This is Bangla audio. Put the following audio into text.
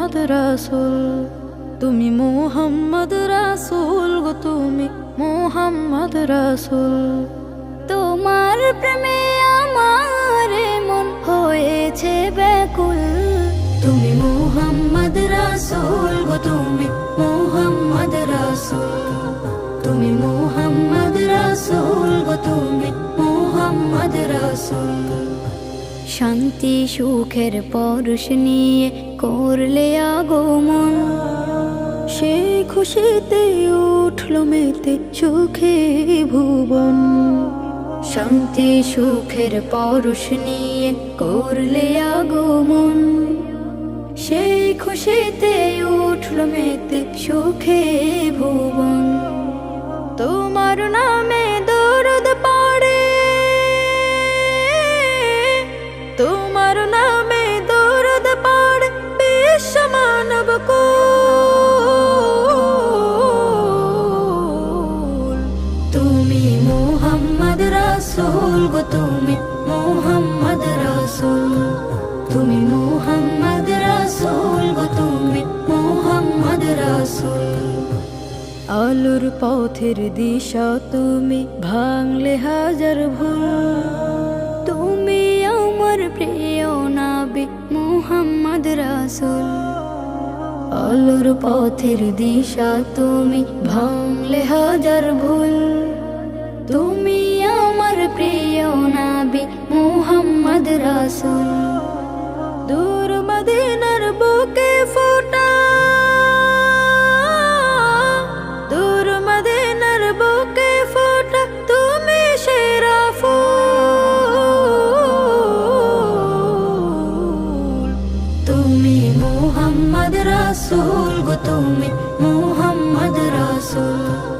মোহাম্মদ রাসুল। তুমি মোহাম্মদ রাসুল গো, তুমি মোহাম্মদ রাসুল। তোমার প্রেমে আমার মন হয়েছে ব্যাকুল। তুমি মোহাম্মদ রাসুল গো, তুমি মোহাম্মদ রাসুল। তুমি মোহাম্মদ রাসুল গো, তুমি মোহাম্মদ রাসুল। শান্তি সুখের পরশ নিয়ে করলে আগমন। সে খুশিতে উঠল মেতে সুখে ভুবন। শান্তি সুখের পরশ নিয়ে করলে আগমন। সেই খুশিতে উঠল মেতে সুখে ভুবন। তোমার নামে দরদ পড়ে। তোমার রাসুল গো তুমি মোহাম্মদ রাসুল। তুমি মোহাম্মদ রাসুল গো তুমি মোহাম্মদ রাসুল। আলোর পথের দিশা তুমি ভাঙলে হাজার ভুল। তুমি আমার প্রিয় নাবি মোহাম্মদ রাসুল। আলোর পথের দিশা তুমি ভাঙলে হাজার ভুল। রাসুল দূর মদিনার বুকে ফোটা। দূর মদিনার বুকে ফোটা তুমি সেরা ফুল। মোহাম্মদ রাসুল।